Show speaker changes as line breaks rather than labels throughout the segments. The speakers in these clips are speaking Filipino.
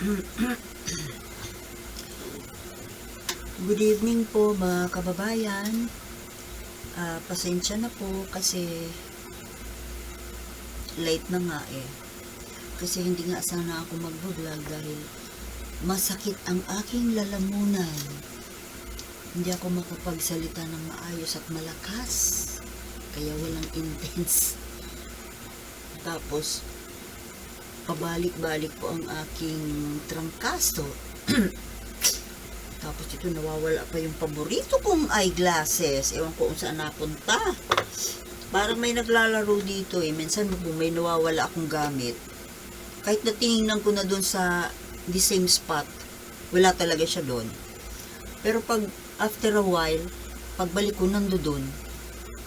Good evening po mga kababayan. Ah, pasensya na po kasi late na nga eh. Kasi hindi nga sana ako mag-vlog dahil masakit ang aking lalamunan. Hindi ako makapagsalita ng maayos at malakas. Kaya walang intense. Tapos, pabalik-balik po ang aking trangkaso. Tapos ito nawawala pa yung paborito kong eyeglasses. Ewan ko kung saan napunta. Parang may naglalaro dito eh. Minsan may nawawala akong gamit. Kahit na tinignan ko na doon sa the same spot, wala talaga siya doon. Pero pag after a while, pagbalik ko nando doon,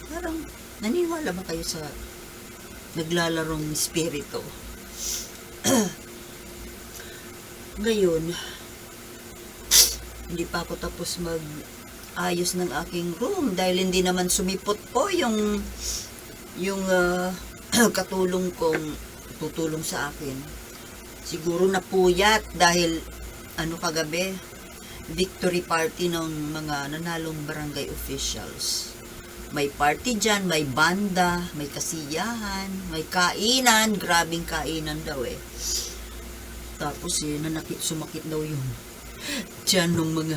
parang naniniwala ba kayo sa naglalarong spirito? Ngayon, hindi pa ako tapos mag ayos ng aking room dahil hindi naman sumipot po yung yung ah, katulong kong tutulong sa akin. Siguro napuyat dahil ano kagabi victory party ng mga nanalong barangay officials. May party dyan, may banda, may kasiyahan, may kainan, grabing kainan daw eh. Tapos eh, nanakit, sumakit daw yung tiyan nung mga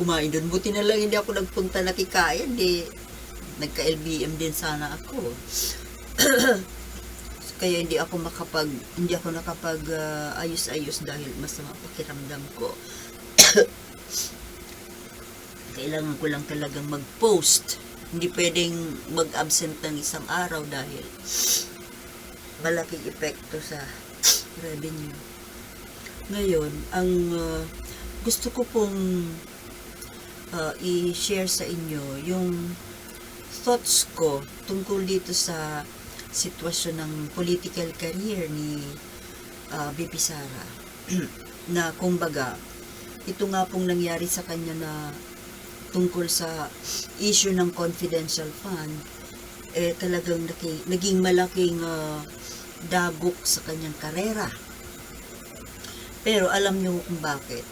kumain doon. Buti na lang hindi ako nagpunta nakikain, di nagka-LBM din sana ako. Kaya hindi ako makapag, hindi ako nakapag ah, ayos-ayos dahil masama pakiramdam ko. Kailangan ko lang talagang mag-post. Hindi pwedeng mag-absent ng isang araw dahil malaking epekto sa revenue. Ngayon, ang uh, gusto ko pong uh, i-share sa inyo yung thoughts ko tungkol dito sa sitwasyon ng political career ni uh, BP Sara na kumbaga ito nga pong nangyari sa kanya na tungkol sa issue ng confidential fund eh talagang naki, naging malaking uh, dagok sa kanyang karera. Pero alam niyo kung bakit?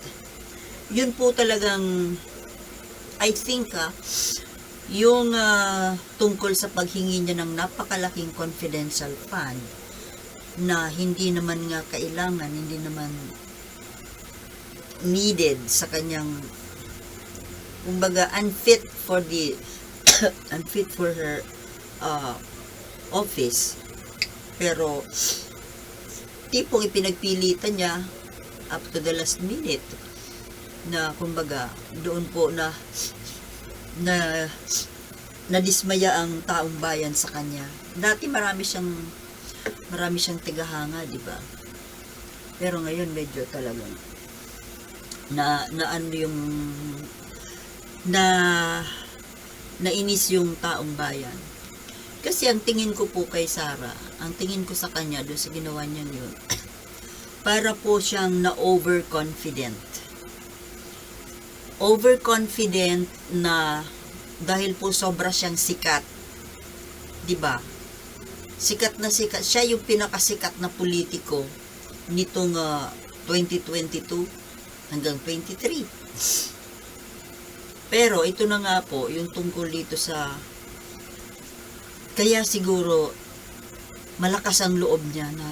Yun po talagang I think ah, yung ah, tungkol sa paghingi niya ng napakalaking confidential fund na hindi naman nga kailangan, hindi naman needed sa kanyang kumbaga unfit for the unfit for her uh, office pero tipong ipinagpilitan niya up to the last minute na kumbaga doon po na na nadismaya ang taong bayan sa kanya. Dati marami siyang marami siyang tigahanga, di ba? Pero ngayon medyo talagang na na ano yung na nainis yung taong bayan. Kasi ang tingin ko po kay Sara, ang tingin ko sa kanya doon sa ginawa niya yun, para po siyang na overconfident na dahil po sobra siyang sikat. 'Di ba? Sikat na sikat. Siya yung pinakasikat na politiko nitong ah, 2022 hanggang 23. Pero ito na nga po yung tungkol dito sa kaya siguro malakas ang loob niya na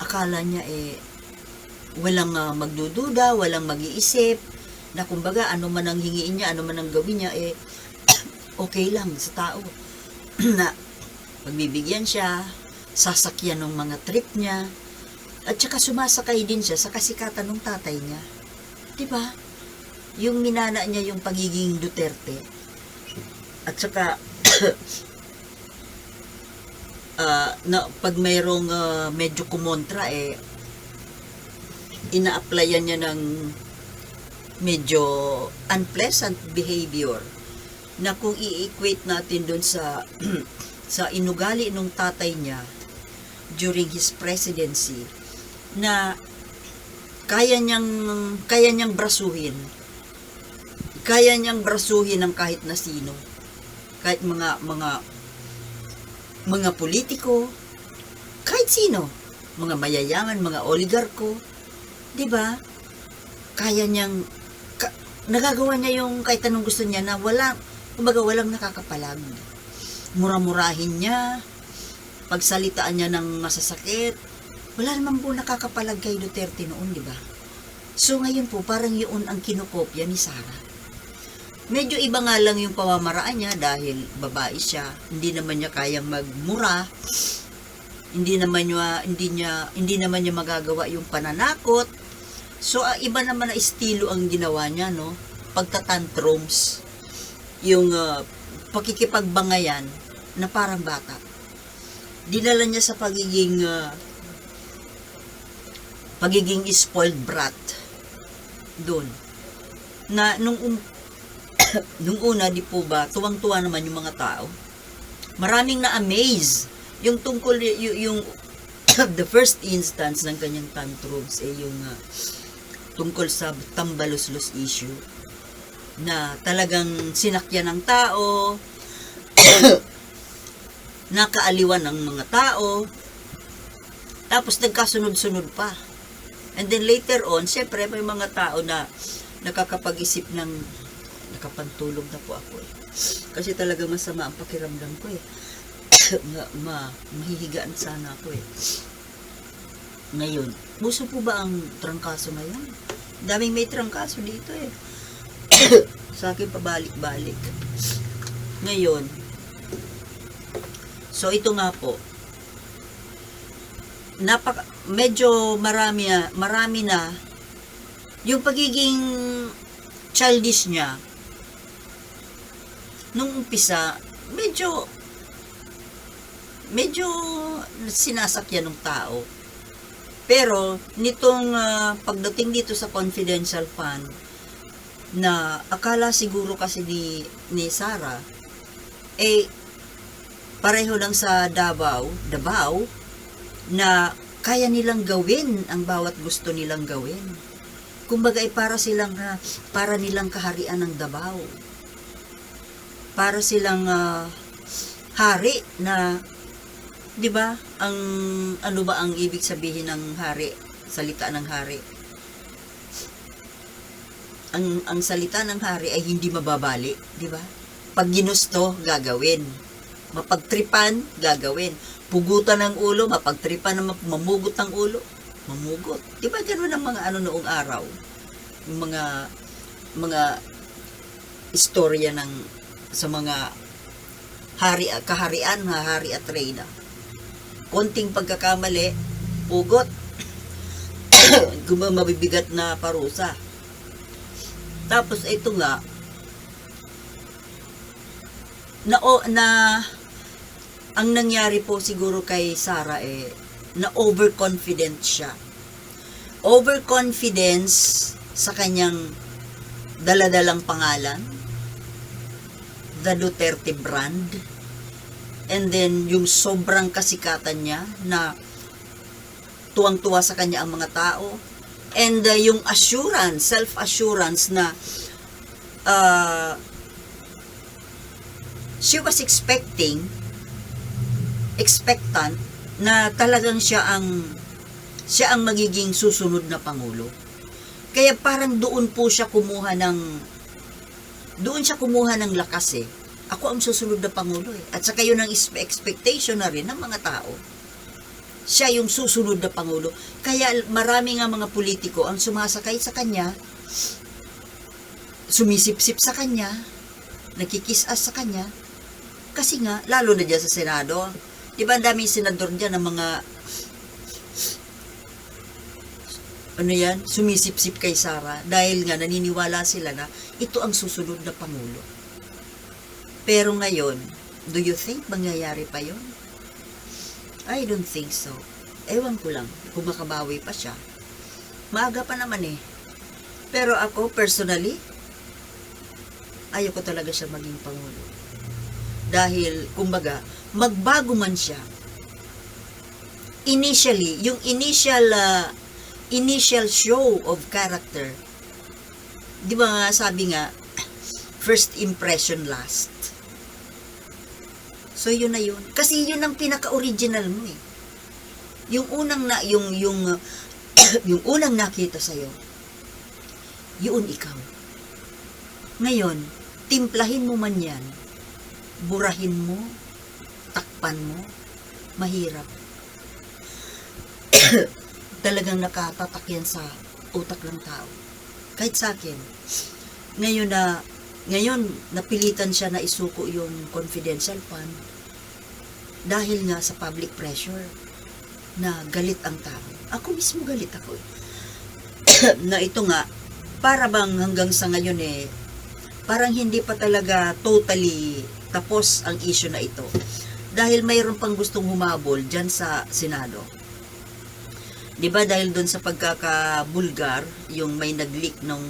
akala niya eh walang uh, magdududa, walang mag-iisip, na kumbaga ano man ang hingiin niya, ano man ang gawin niya, eh, okay lang sa tao. na pagbibigyan siya, sasakyan ng mga trip niya, at saka sumasakay din siya sa kasikatan ng tatay niya. Ba? Yung minana niya yung pagiging Duterte. At saka, ah, na pag mayroong ah, medyo kumontra eh ina-applyan niya ng medyo unpleasant behavior na kung i-equate natin doon sa sa inugali nung tatay niya during his presidency na kaya niyang kaya niyang brasuhin. Kaya niyang brasuhin ng kahit na sino kahit mga mga mga politiko kahit sino mga mayayaman, mga oligarko, 'di ba? Kaya niyang ka- nagagawa niya yung kahit anong gusto niya na wala, kumbaga walang nakakapalag. Mura-murahin niya, pagsalitaan niya ng masasakit. Wala naman po nakakapalag kay Duterte noon, di ba? So ngayon po, parang yun ang kinokopya ni Sara. Medyo iba nga lang yung pamamaraan niya dahil babae siya. Hindi naman niya kayang magmura. Hindi naman niya hindi niya hindi naman niya magagawa yung pananakot. So ah, iba naman na estilo ang ginawa niya, no? Pagtatantrums. Yung ah, pakikipagbangayan na parang bata. Dinala niya sa pagiging ah, pagiging spoiled brat doon. Na nung um- nung una di po ba tuwang-tuwa naman yung mga tao. Maraming na-amaze yung tungkol y- yung the first instance ng kanyang tantrums eh yung ah, tungkol sa tambaluslos issue na talagang sinakyan ng tao nakaaliwan ng mga tao tapos nagkasunod-sunod pa and then later on syempre may mga tao na nakakapag-isip ng nakapantulog na po ako eh. Kasi talaga masama ang pakiramdam ko eh. Nga ma, mahihigaan sana ako eh. Ngayon gusto po ba ang trangkaso ngayon daming may trangkaso dito eh. Sa akin pabalik-balik. Ngayon So ito nga po. Napaka medyo marami na, marami na yung pagiging childish niya nung umpisa medyo medyo sinasakyan ng tao. Pero nitong ah, pagdating dito sa confidential fund na akala siguro kasi ni ni Sarah eh pareho lang sa Davao, Davao, na kaya nilang gawin ang bawat gusto nilang gawin. Kumbaga ay para silang ha, para nilang kaharian ng Davao. Para silang ah, hari na 'di ba? Ang ano ba ang ibig sabihin ng hari? Salita ng hari. Ang ang salita ng hari ay hindi mababali, 'di ba? Pag ginusto, gagawin mapagtripan, gagawin. Pugutan ng ulo, mapagtripan na mamugot ng ulo, mamugot. Di ba ganun ang mga ano noong araw? Yung mga mga istorya ng sa mga hari kaharian, ha, hari at reyna. Konting pagkakamali, pugot. Gumamabibigat na parusa. Tapos ito nga, na na ang nangyari po siguro kay Sarah eh na overconfident siya. Overconfidence sa kanyang daladalang pangalan, the Duterte brand, and then yung sobrang kasikatan niya na tuwang-tuwa sa kanya ang mga tao, and uh, yung assurance, self-assurance na uh, she was expecting expectant na talagang siya ang siya ang magiging susunod na pangulo. Kaya parang doon po siya kumuha ng doon siya kumuha ng lakas eh. Ako ang susunod na pangulo eh. At saka yun ang expectation na rin ng mga tao. Siya yung susunod na pangulo. Kaya marami nga mga politiko ang sumasakay sa kanya, sumisipsip sa kanya, nakikisas sa kanya, kasi nga, lalo na dyan sa Senado, di ba ang daming senador dyan ng mga ano yan, sumisip-sip kay Sara dahil nga naniniwala sila na ito ang susunod na Pangulo. Pero ngayon, do you think mangyayari pa yon? I don't think so. Ewan ko lang kung makabawi pa siya. Maaga pa naman eh. Pero ako, personally, ayoko talaga siya maging Pangulo. Dahil, kumbaga, magbago man siya. Initially, yung initial uh, initial show of character, di ba nga sabi nga, first impression last. So, yun na yun. Kasi yun ang pinaka-original mo eh. Yung unang na, yung, yung, yung unang nakita sa'yo, yun ikaw. Ngayon, timplahin mo man yan, burahin mo, takpan mo, mahirap. Talagang nakatatak yan sa utak ng tao. Kahit sa akin. Ngayon na, ngayon, napilitan siya na isuko yung confidential fund dahil nga sa public pressure na galit ang tao. Ako mismo galit ako eh. na ito nga, para bang hanggang sa ngayon eh, parang hindi pa talaga totally tapos ang issue na ito. Dahil mayroon pang gustong humabol dyan sa Senado. 'Di ba dahil doon sa pagkakabulgar, yung may nag-leak ng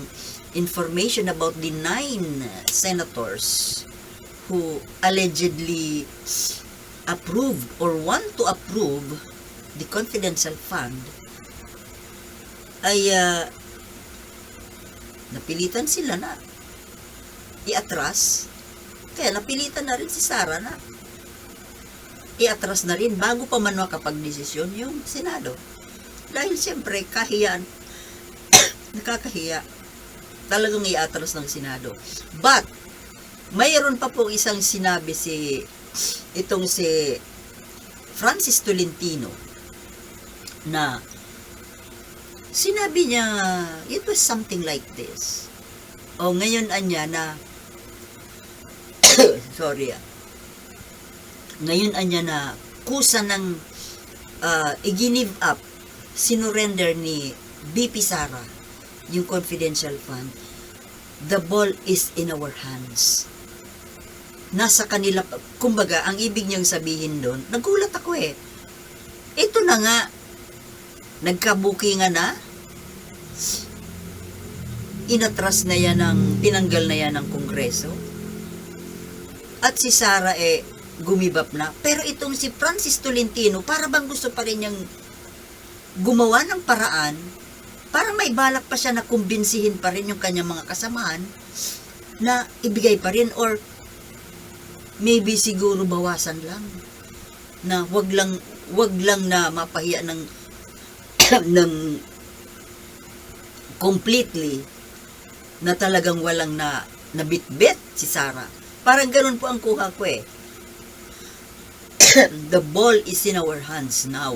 information about the nine senators who allegedly approved or want to approve the confidential fund ay ah, napilitan sila na iatras kaya napilitan na rin si Sara na iatras na rin bago pa man makapag-desisyon yung Senado. Dahil siyempre, kahiyaan, nakakahiya. Talagang iatras ng Senado. But, mayroon pa pong isang sinabi si, itong si Francis Tolentino, na sinabi niya, it was something like this. O ngayon anya na, sorry ah, ngayon anya na kusa ng uh, i-give up, sinurrender ni BP Sara yung confidential fund, the ball is in our hands. Nasa kanila, kumbaga, ang ibig niyang sabihin doon, nagulat ako eh. Ito na nga, nagkabukingan na, inatras na yan ng, tinanggal na yan ng kongreso, at si Sara eh, gumibap na. Pero itong si Francis Tolentino, para bang gusto pa rin niyang gumawa ng paraan para may balak pa siya na kumbinsihin pa rin yung kanyang mga kasamahan na ibigay pa rin or maybe siguro bawasan lang na wag lang wag lang na mapahiya ng ng completely na talagang walang na nabitbit si Sarah. Parang ganun po ang kuha ko eh. the ball is in our hands now.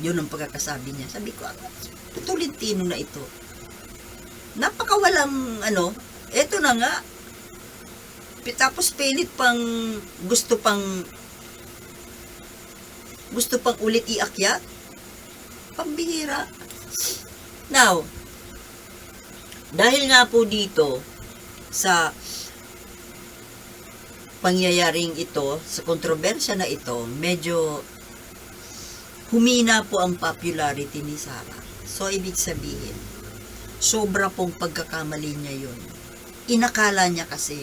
Yun ang pagkakasabi niya. Sabi ko, ano, Tolentino na ito. Napakawalang, ano, eto na nga. Tapos pilit pang, gusto pang, gusto pang ulit iakyat. Pambihira. Now, dahil nga po dito, sa pangyayaring ito, sa kontrobersya na ito, medyo humina po ang popularity ni Sarah. So, ibig sabihin, sobra pong pagkakamali niya yun. Inakala niya kasi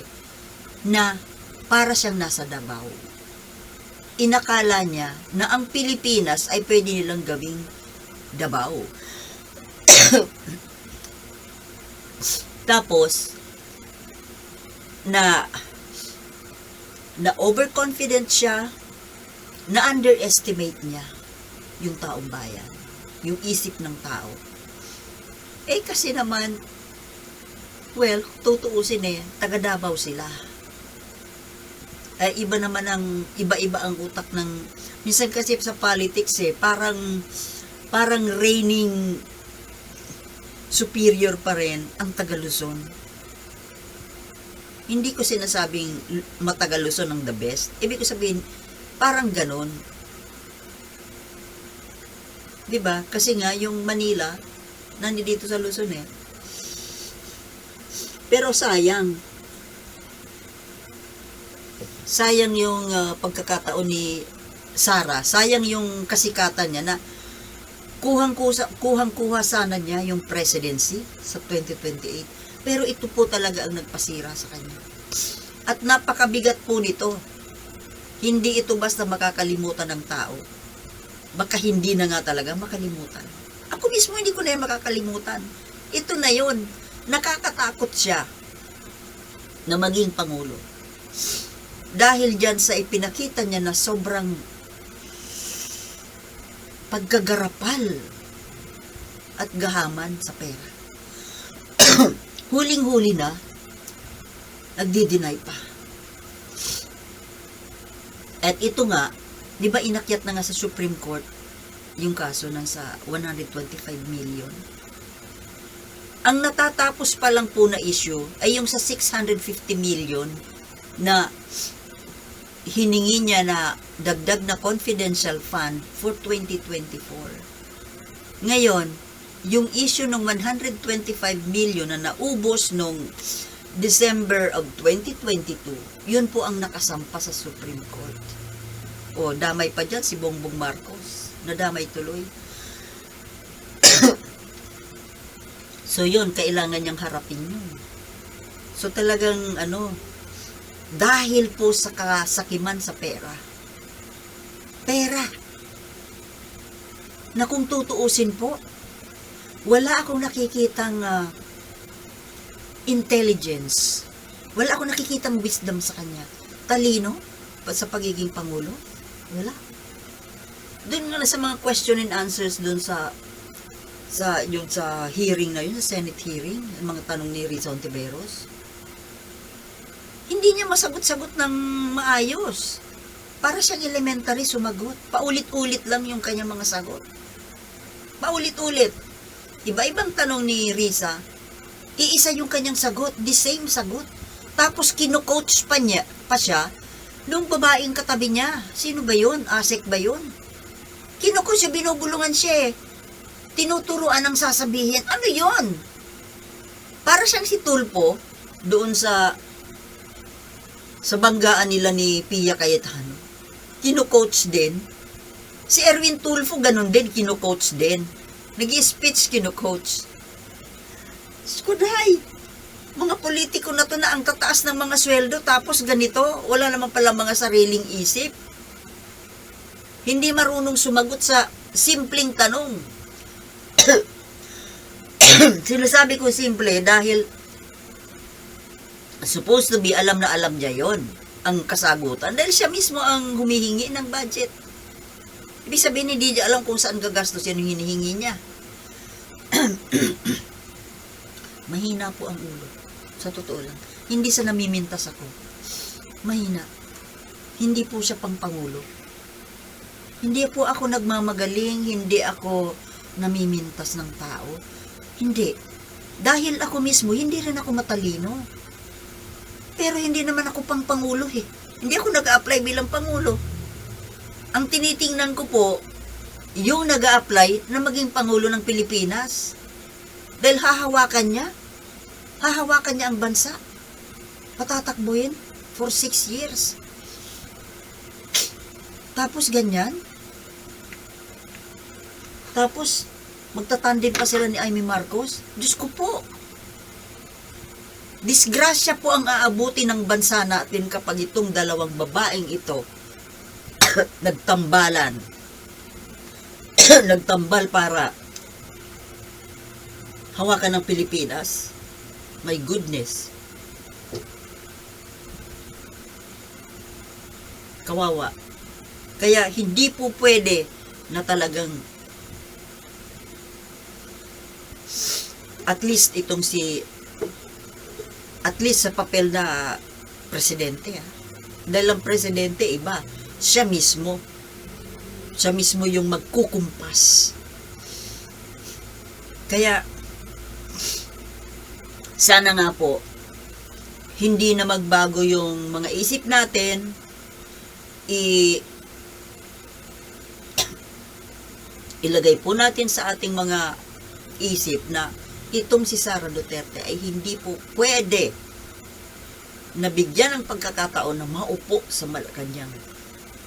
na para siyang nasa Davao. Inakala niya na ang Pilipinas ay pwede nilang gawing Davao. Tapos, na na overconfident siya, na underestimate niya yung taong bayan, yung isip ng tao. Eh kasi naman, well, tutuusin eh, taga Davao sila. Eh, iba naman ang, iba-iba ang utak ng, minsan kasi sa politics eh, parang, parang reigning superior pa rin ang taga Luzon hindi ko sinasabing matagal Luzon ang the best. Ibig ko sabihin, parang ganon. 'Di ba? Kasi nga, yung Manila, nandito sa Luzon eh. Pero sayang. Sayang yung uh, pagkakataon ni Sara. Sayang yung kasikatan niya na kuhang-kuha kuhang-kuha sana niya yung presidency sa 2028 pero ito po talaga ang nagpasira sa kanya. At napakabigat po nito. Hindi ito basta makakalimutan ng tao. Baka hindi na nga talaga makalimutan. Ako mismo hindi ko na yan makakalimutan. Ito na yon Nakakatakot siya na maging Pangulo. Dahil dyan sa ipinakita niya na sobrang pagkagarapal at gahaman sa pera. Huling-huli na, nagdi-deny pa. At ito nga, di ba inakyat na nga sa Supreme Court yung kaso ng sa 125 million. Ang natatapos pa lang po na issue ay yung sa 650 million na hiningi niya na dagdag na confidential fund for 2024. Ngayon, yung issue ng 125 million na naubos nung December of 2022, yun po ang nakasampa sa Supreme Court. O, damay pa dyan si Bongbong Marcos. Nadamay tuloy. so, yun, kailangan niyang harapin yun. So, talagang, ano, dahil po sa kasakiman sa pera. Pera. Na kung tutuusin po, wala akong nakikitang ah, intelligence. Wala akong nakikitang wisdom sa kanya. Talino sa pagiging pangulo. Wala. Doon na sa mga question and answers doon sa sa yung sa hearing na yun, sa Senate hearing, mga tanong ni Rizal Ontiveros. Hindi niya masagot-sagot ng maayos. Para siyang elementary sumagot. Paulit-ulit lang yung kanyang mga sagot. Paulit-ulit. Iba-ibang tanong ni Risa, iisa yung kanyang sagot, the same sagot. Tapos kino-coach pa niya, pa siya, nung babaeng katabi niya. Sino ba yun? Asek ba yun? Kino-coach siya, binubulungan siya eh. Tinuturuan ang sasabihin. Ano yon? Para siyang si Tulpo, doon sa sa banggaan nila ni Pia Cayetano. Kino-coach din. Si Erwin Tulfo, ganun din, kino-coach din. Nag-speech, kino-coach. Skuday! Mga politiko na to na ang tataas ng mga sweldo tapos ganito, wala naman pala mga sariling isip. Hindi marunong sumagot sa simpleng tanong. Sinasabi ko simple dahil supposed to be alam na alam niya yon ang kasagutan dahil siya mismo ang humihingi ng budget. Ibig sabihin, hindi niya alam kung saan gagastos yan yung hinihingi niya. Mahina po ang ulo. Sa totoo lang. Hindi sa namimintas ako. Mahina. Hindi po siya pang pangulo. Hindi po ako nagmamagaling, hindi ako namimintas ng tao. Hindi. Dahil ako mismo, hindi rin ako matalino. Pero hindi naman ako pang pangulo eh. Hindi ako nag-a-apply bilang pangulo. Ang tinitingnan ko po, yung nag apply na maging pangulo ng Pilipinas. Dahil hahawakan niya. Hahawakan niya ang bansa. Patatakbuhin for six years. Tapos ganyan. Tapos, magtatandem pa sila ni Amy Marcos. Diyos ko po. Disgrasya po ang aabuti ng bansa natin kapag itong dalawang babaeng ito nagtambalan. Nagtambal para hawakan ng Pilipinas. My goodness. Kawawa. Kaya hindi po pwede na talagang at least itong si at least sa papel na presidente ah. Dahil ang presidente iba, siya mismo siya mismo yung magkukumpas. Kaya sana nga po hindi na magbago yung mga isip natin i ilagay po natin sa ating mga isip na itong si Sara Duterte ay hindi po pwede na bigyan ng pagkakataon na maupo sa Malacanang.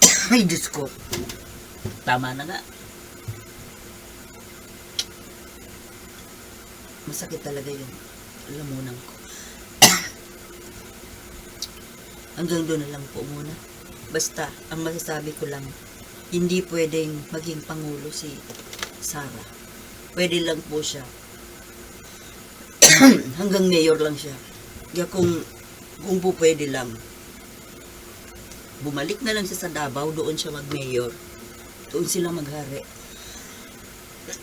Ay, Diyos ko. Tama na nga. Masakit talaga yun. Lamunan ko. Hanggang doon na lang po muna. Basta, ang masasabi ko lang, hindi pwedeng maging pangulo si Sara. Pwede lang po siya. Hanggang mayor lang siya. Kaya kung, kung po pwede lang, bumalik na lang siya sa Davao, doon siya mag-mayor. Doon sila maghari.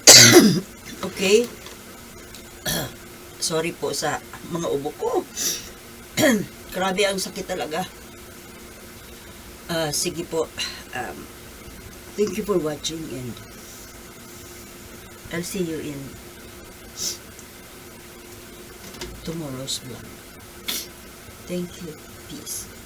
okay? Sorry po sa mga ubo ko. Grabe ang sakit talaga. Ah, sige po. Um, thank you for watching and I'll see you in tomorrow's vlog. Thank you. Peace.